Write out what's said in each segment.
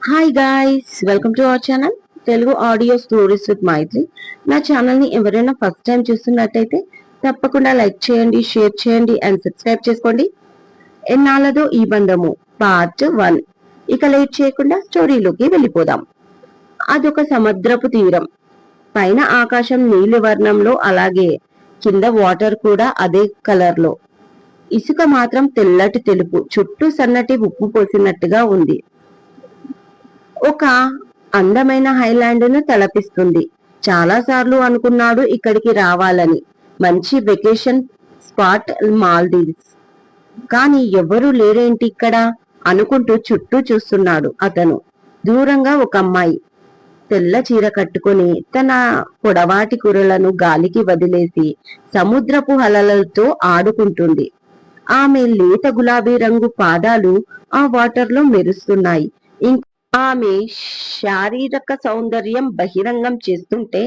Hi guys welcome to our channel Telugu audio stories with Maithri నా ఛానల్ని ఎవరైనా first time చూస్తున్నట్టయితే తప్పకుండా లైక్ చేయండి షేర్ చేయండి అండ్ సబ్స్క్రైబ్ చేసుకోండి. ఎన్నాళ్ళదో ఈ బంధము పార్ట్ వన్ ఇక లేట్ చేయకుండా స్టోరీలోకి వెళ్ళిపోదాం. అదొక సముద్రపు తీరం. పైన ఆకాశం నీలి వర్ణంలో అలాగే కింద వాటర్ కూడా అదే కలర్లో ఇసుక మాత్రం తెల్లటి తెలుపు చుట్టూ సన్నటి ఉప్పు పోసినట్టుగా ఉంది. ఒక అందమైన హైలాండ్ను తలపిస్తుంది. చాలా సార్లు అనుకున్నాడు ఇక్కడికి రావాలని. మంచి వెకేషన్ స్పాట్ మాల్దీవ్స్. కానీ ఎవరు లేరేంటి ఇక్కడ? అనుకుంటూ చుట్టూ చూస్తున్నాడు అతను. దూరంగా ఒక అమ్మాయి. తెల్ల చీర కట్టుకొని తన పొడవాటి కురలను గాలికి వదిలేసి సముద్రపు హలలతో ఆడుకుంటుంది. ఆమె లేత గులాబీ రంగు పాదాలు ఆ వాటర్లో మెరుస్తున్నాయి. ఇంకా ఆమె శారీరక సౌందర్యం బహిరంగం చేస్తుంటే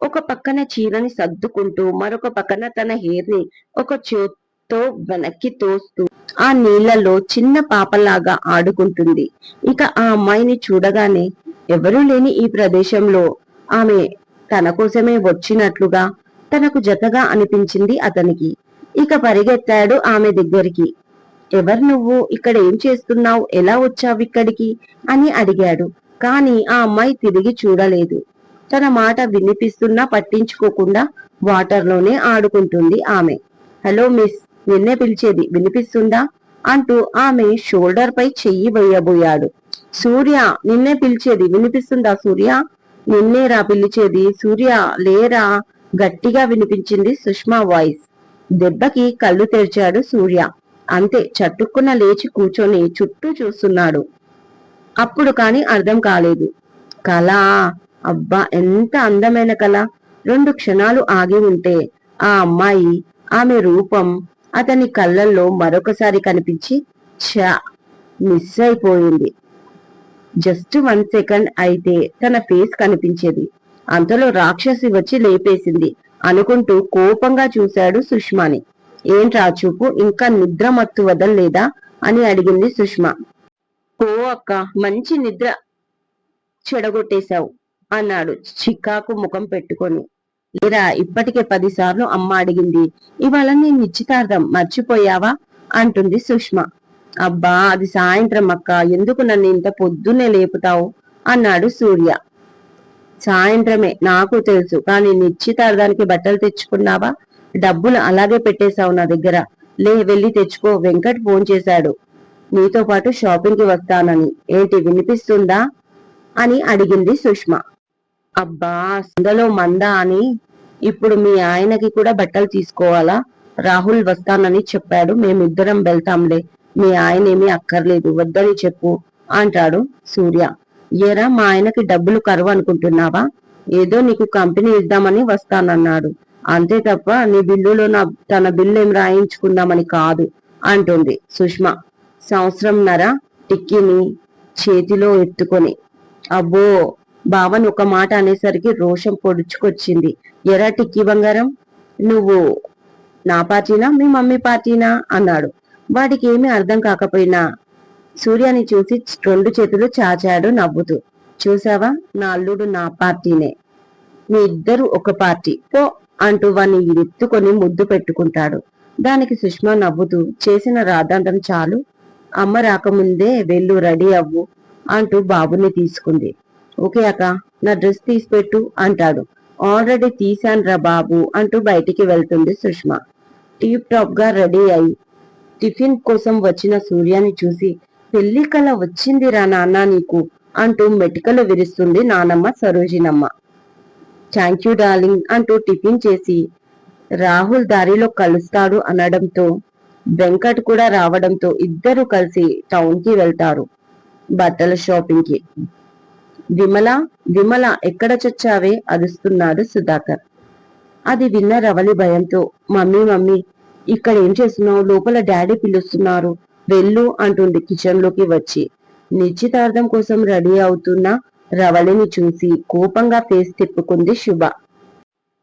ఒక పక్కన చీరని సర్దుకుంటూ మరొక పక్కన తన హెయిర్ని ఒక చేత్తో వెనక్కి తోస్తూ ఆ నీళ్ళలో చిన్న పాపలాగా ఆడుకుంటుంది. ఇక ఆ అమ్మాయిని చూడగానే ఎవరూ లేని ఈ ప్రదేశంలో ఆమె తన కోసమే వచ్చినట్లుగా తనకు జతగా అనిపించింది అతనికి. ఇక పరిగెత్తాడు ఆమె దగ్గరికి. ఎవరు నువ్వు? ఇక్కడ ఏం చేస్తున్నావు? ఎలా వచ్చావు ఇక్కడికి? అని అడిగాడు. కానీ ఆ అమ్మాయి తిరిగి చూడలేదు. తన మాట వినిపిస్తున్నా పట్టించుకోకుండా వాటర్లోనే ఆడుకుంటుంది ఆమె. హలో మిస్ నిన్నే పిలిచేది వినిపిస్తుందా? అంటూ ఆమె షోల్డర్ పై చెయ్యి వేయబోయాడు. సూర్య నిన్నే పిలిచేది వినిపిస్తుందా సూర్య? నిన్నేరా పిలిచేది సూర్య లేరా? గట్టిగా వినిపించింది సుష్మా వాయిస్. దెబ్బకి కళ్ళు తెరిచాడు సూర్య. అంతే చట్టుక్కున లేచి కూర్చొని చుట్టూ చూస్తున్నాడు. అప్పుడు కాని అర్థం కాలేదు. కళ అబ్బా ఎంత అందమైన కళ. రెండు క్షణాలు ఆగి ఉంటే ఆ అమ్మాయి ఆమె రూపం అతని కళ్ళల్లో మరొకసారి కనిపించి ఛా మిస్ అయిపోయింది. జస్ట్ వన్ సెకండ్ అయితే తన ఫేస్ కనిపించేది. అంతలో రాక్షసి వచ్చి లేపేసింది. అనుకుంటూ కోపంగా చూశాడు సుష్మాని. ఏంట్రా చూపు ఇంకా నిద్ర మత్తు వదల్లేదా అని అడిగింది సుష్మా. ఓ అక్క మంచి నిద్ర చెడగొట్టేశావు అన్నాడు చికాకు ముఖం పెట్టుకొని. లేరా ఇప్పటికే పదిసార్లు అమ్మ అడిగింది. ఇవాళ నీ నిశ్చితార్థం మర్చిపోయావా? అంటుంది సుష్మ. అబ్బా అది సాయంత్రం అక్క ఎందుకు నన్ను ఇంత పొద్దున్నే లేపుతావు? అన్నాడు సూర్య. సాయంత్రమే నాకు తెలుసు కానీ నిశ్చితార్థానికి బట్టలు తెచ్చుకున్నావా? డబ్బులు అలాగే పెట్టేశావు నా దగ్గర. లే వెళ్ళి తెచ్చుకో. వెంకట్ ఫోన్ చేశాడు. నీతో పాటు షాపింగ్కి వస్తానని. ఏంటి వినిపిస్తుందా? అని అడిగింది సుష్మ. అబ్బా సందలో మందా అని. ఇప్పుడు మీ ఆయనకి కూడా బట్టలు తీసుకోవాలా? రాహుల్ వస్తానని చెప్పాడు. మేమిద్దరం వెళ్తాంలే. మీ ఆయన ఏమీ అక్కర్లేదు. వద్దని చెప్పు అంటాడు సూర్య. ఏరా మా ఆయనకి డబ్బులు కరువు అనుకుంటున్నావా? ఏదో నీకు కంపెనీ ఇద్దామని వస్తానన్నాడు. అంతే తప్ప నీ బిల్లులో నా తన బిల్లు ఏం రాయించుకుందామని కాదు అంటుంది సుష్మ. సంవత్సరంన్నర టిక్కీని చేతిలో ఎత్తుకొని అబ్బో బావన్ ఒక మాట అనేసరికి రోషం పొడుచుకొచ్చింది. ఎరా టిక్కీ బంగారం నువ్వు నా పార్టీనా మీ మమ్మీ పార్టీనా? అన్నాడు. వాడికి ఏమీ అర్థం కాకపోయినా సూర్యాని చూసి రెండు చేతులు చాచాడు నవ్వుతూ. చూసావా నా అల్లుడు నా పార్టీనే. మీ ఇద్దరు ఒక పార్టీ. పో అంటూ వాణ్ణి ఎత్తుకొని ముద్దు పెట్టుకుంటాడు. దానికి సుష్మా నవ్వుతూ చేసిన రాధాంతం చాలు. అమ్మ రాకముందే వెళ్ళు రెడీ అవ్వు అంటూ బాబుని తీసుకుంది. ఓకే అక్క నా డ్రెస్ తీసిపెట్టు అంటాడు. ఆల్రెడీ తీశాను రా బాబు అంటూ బయటికి వెళ్తుంది సుష్మా. టీప్ టాప్గా రెడీ అయి టిఫిన్ కోసం వచ్చిన సూర్యాని చూసి పెళ్ళి కల వచ్చిందిరా నాన్న నీకు అంటూ మెటికలు విరుస్తుంది నానమ్మ సరోజినమ్మ. థ్యాంక్ యూ డార్లింగ్ అంటూ టిఫిన్ చేసి రాహుల్ దారిలో కలుస్తాడు అనడంతో వెంకట్ కూడా రావడంతో ఇద్దరు కలిసి టౌన్కి వెళ్తారు బట్టల షాపింగ్కి. విమల విమల ఎక్కడ చచ్చావే? అరుస్తున్నాడు సుధాకర్. అది విన్న రవలి భయంతో మమ్మీ మమ్మీ ఇక్కడ ఏం చేస్తున్నావు? లోపల డాడీ పిలుస్తున్నారు. వెళ్ళు అంటుంది కిచెన్లోకి వచ్చి. నిశ్చితార్థం కోసం రెడీ అవుతున్న? రవళిని చూసి కోపంగా ఫేస్ తిప్పుకుంది శుభ.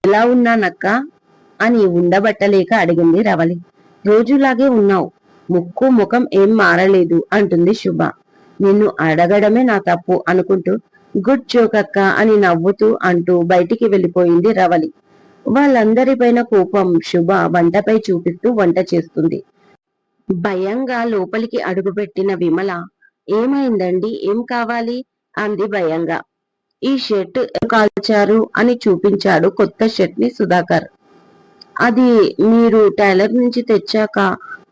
ఎలా ఉన్నానక్క? అని ఉండబట్టలేక అడిగింది రవళి. రోజులాగే ఉన్నావు. ముక్కు ముఖం ఏం మారలేదు అంటుంది శుభ. నిన్ను అడగడమే నా తప్పు అనుకుంటూ. గుడ్ జోక్ అక్క అని నవ్వుతూ అంటూ బయటికి వెళ్ళిపోయింది రవళి. వాళ్ళందరిపైన కోపం శుభ వంటపై చూపిస్తూ వంట చేస్తుంది. భయంగా లోపలికి అడుగుపెట్టిన విమల ఏమైందండి? ఏం కావాలి? అంది భయంగా. ఈ షర్ట్ కాల్చారు అని చూపించాడు కొత్త షర్ట్ని సుధాకర్. అది మీరు టైలర్ నుంచి తెచ్చాక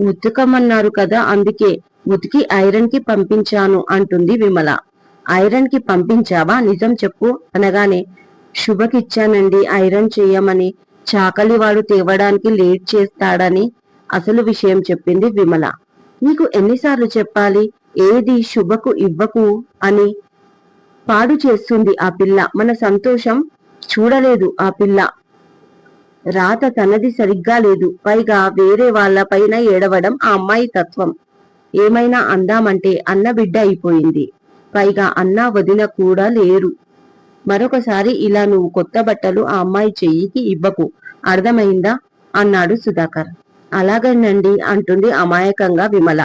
ఉతకమన్నారు కదా అందుకే ఉతికి ఐరన్కి పంపించాను అంటుంది విమల. ఐరన్కి పంపించావా? నిజం చెప్పు అనగానే శుభకిచ్చానండి ఐరన్ చెయ్యమని చాకలి వాడు తేవడానికి లేట్ చేస్తాడని అసలు విషయం చెప్పింది విమల. నీకు ఎన్నిసార్లు చెప్పాలి? ఏది శుభకు ఇవ్వకు అని పాడు చేస్తుంది ఆ పిల్ల. మన సంతోషం చూడలేదు ఆ పిల్ల. రాత తనది సరిగ్గా లేదు. పైగా వేరే వాళ్ళ పైన ఏడవడం ఆ అమ్మాయి తత్వం. ఏమైనా అందామంటే అన్న బిడ్డ అయిపోయింది. పైగా అన్న వదిన కూడా లేరు. మరొకసారి ఇలా నువ్వు కొత్త బట్టలు ఆ అమ్మాయి చెయ్యికి ఇవ్వకు. అర్థమైందా? అన్నాడు సుధాకర్. అలాగేనండి అంటుంది అమాయకంగా విమల.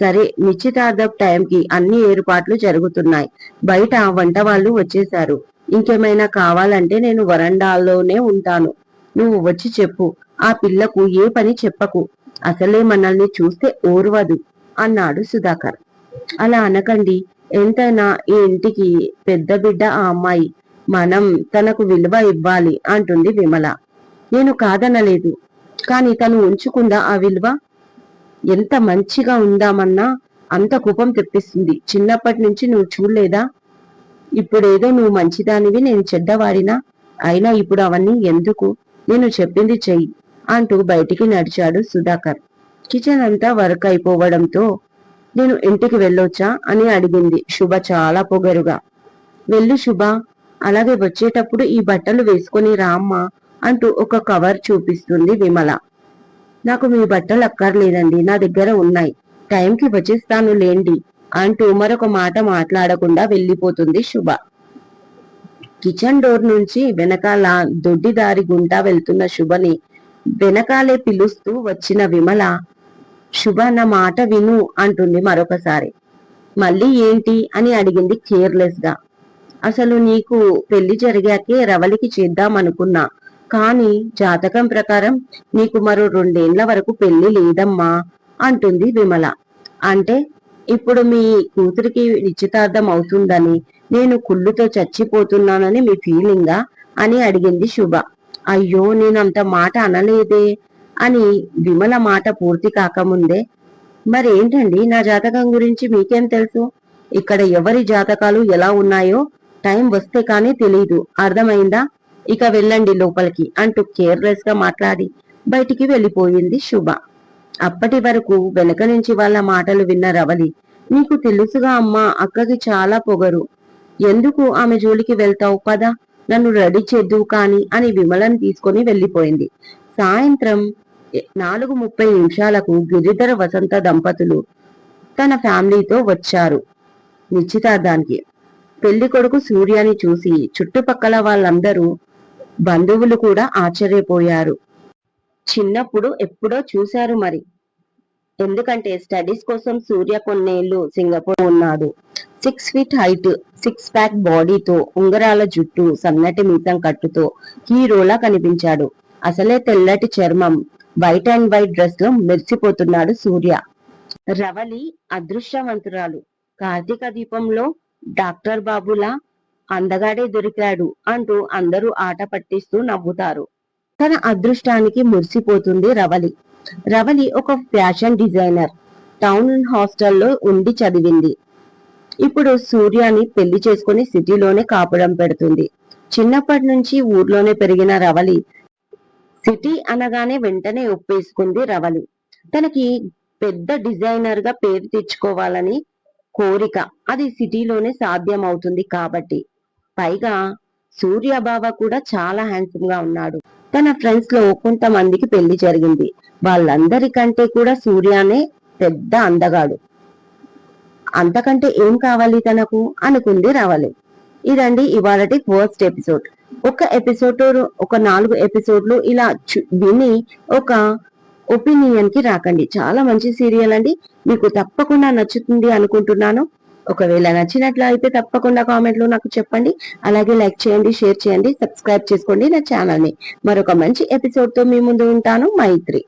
సరే నిశ్చితార్థం టైంకి అన్ని ఏర్పాట్లు జరుగుతున్నాయి. బయట వంట వాళ్ళు వచ్చేశారు. ఇంకేమైనా కావాలంటే నేను వరండాల్లోనే ఉంటాను. నువ్వు వచ్చి చెప్పు. ఆ పిల్లకు ఏ పని చెప్పకు. అసలే మనల్ని చూస్తే ఓర్వదు అన్నాడు సుధాకర్. అలా అనకండి. ఎంతైనా ఈ ఇంటికి పెద్ద బిడ్డ ఆ అమ్మాయి. మనం తనకు విలువ ఇవ్వాలి అంటుంది విమల. నేను కాదనలేదు. కాని తను ఉంచుకుందా ఆ విలువ? ఎంత మంచిగా ఉందామన్నా అంత కోపం తెప్పిస్తుంది. చిన్నప్పటి నుంచి నువ్వు చూడలేదా? ఇప్పుడేదో నువ్వు మంచిదానివి నేను చెడ్డవాడినా? అయినా ఇప్పుడు అవన్నీ ఎందుకు? నేను చెప్పింది చెయ్యి అంటూ బయటికి నడిచాడు సుధాకర్. కిచెన్ అంతా వర్క్ అయిపోవడంతో నేను ఇంటికి వెళ్ళొచ్చా అని అడిగింది శుభ చాలా పొగరుగా. వెళ్ళు శుభ అలాగే వచ్చేటప్పుడు ఈ బట్టలు వేసుకొని రామ్మా అంటూ ఒక కవర్ చూపిస్తుంది విమల. నాకు మీ బట్టలు అక్కర్లేదండి నా దగ్గర ఉన్నాయి. టైంకి వచ్చేస్తాను లేండి అంటూ మరొక మాట మాట్లాడకుండా వెళ్ళిపోతుంది శుభ. కిచెన్ డోర్ నుంచి వెనకాల దొడ్డిదారి గుండా వెళ్తున్న శుభని వెనకాలే పిలుస్తూ వచ్చిన విమల శుభ నా మాట విను అంటుంది మరొకసారి. మళ్ళీ ఏంటి? అని అడిగింది కేర్లెస్గా అసలు నీకు పెళ్ళి జరిగాకే రవలికి చేద్దాం అనుకున్నా కానీ జాతకం ప్రకారం నీకు మరో రెండేండ్ల వరకు పెళ్ళి లేదమ్మా అంటుంది విమల. అంటే ఇప్పుడు మీ కూతురికి నిశ్చితార్థం అవుతుందని నేను కుళ్ళుతో చచ్చిపోతున్నానని మీ ఫీలింగా అని అడిగింది శుభ. అయ్యో నేనంత మాట అనలేదే అని విమల మాట పూర్తి కాకముందే మరేంటండి నా జాతకం గురించి మీకేం తెలుసు? ఇక్కడ ఎవరి జాతకాలు ఎలా ఉన్నాయో? టైం వస్తే కానీ తెలీదు. అర్థమైందా? ఇక వెళ్ళండి లోపలికి అంటూ కేర్లెస్గా మాట్లాడి బయటికి వెళ్ళిపోయింది శుభ. అప్పటి వరకు వెనక నుంచి వాళ్ళ మాటలు విన్న రవలి నీకు తెలుసుగా అమ్మా అక్కకి చాలా పొగరు. ఎందుకు ఆమె జోలికి వెళ్తావు పద నన్ను రెడీ చేద్దు కాని అని విమలను తీసుకొని వెళ్ళిపోయింది. సాయంత్రం నాలుగు ముప్పై నిమిషాలకు గిరిధర వసంత దంపతులు తన ఫ్యామిలీతో వచ్చారు. నిశ్చితార్థానికి పెళ్ళి కొడుకు సూర్యాని చూసి చుట్టుపక్కల వాళ్ళందరూ బంధువులు కూడా ఆశ్చర్యపోయారు. చిన్నప్పుడు ఎప్పుడో చూశారు మరి. ఎందుకంటే స్టడీస్ కోసం సూర్య కొన్నేళ్ళు సింగపూర్ ఉన్నాడు. Six feet height six pack బాడీతో ఉంగరాల జుట్టు సన్నటి మీతం కట్టుతో హీరోలా కనిపించాడు. అసలే తెల్లటి చర్మం వైట్ అండ్ వైట్ డ్రెస్లో మెరిసిపోతున్నాడు సూర్య. రవలి అదృష్టవంతురాలు. కార్తీక దీపంలో డాక్టర్ బాబులా అందగాడే దొరికాడు అంటూ అందరూ ఆట పట్టిస్తూ నవ్వుతారు. తన అదృష్టానికి మురిసిపోతుంది రవలి. రవలి ఒక ఫ్యాషన్ డిజైనర్. టౌన్ హాస్టల్లో ఉండి చదివింది. ఇప్పుడు సూర్యాని పెళ్ళి చేసుకుని సిటీలోనే కాపురం పెడుతుంది. చిన్నప్పటి నుంచి ఊర్లోనే పెరిగిన రవలి సిటీ అనగానే వెంటనే ఒప్పేసుకుంది రవలి. తనకి పెద్ద డిజైనర్గా పేరు తెచ్చుకోవాలని కోరిక. అది సిటీలోనే సాధ్యం అవుతుంది కాబట్టి. పైగా సూర్య బావ కూడా చాలా హ్యాండ్సమ్గా ఉన్నాడు. తన ఫ్రెండ్స్లో కొంతమందికి పెళ్ళి జరిగింది. వాళ్ళందరికంటే కూడా సూర్యానే పెద్ద అందగాడు. అంతకంటే ఏం కావాలి తనకు? అనుకుంది రవలి. ఇదండి ఇవాళటి ఫస్ట్ ఎపిసోడ్ ఒక ఎపిసోడ్ ఒక నాలుగు ఎపిసోడ్లు ఇలా చు- విని ఒక ఒపీనియన్కి రాకండి. చాలా మంచి సీరియల్ అండి. మీకు తప్పకుండా నచ్చుతుంది అనుకుంటున్నాను. ఒకవేళ నచ్చినట్లయితే తప్పకుండా కామెంట్లో నాకు చెప్పండి. అలాగే లైక్ చేయండి షేర్ చేయండి సబ్స్క్రైబ్ చేసుకోండి నా ఛానల్ని మరొక మంచి ఎపిసోడ్తో మీ ముందు ఉంటాను. మైత్రి.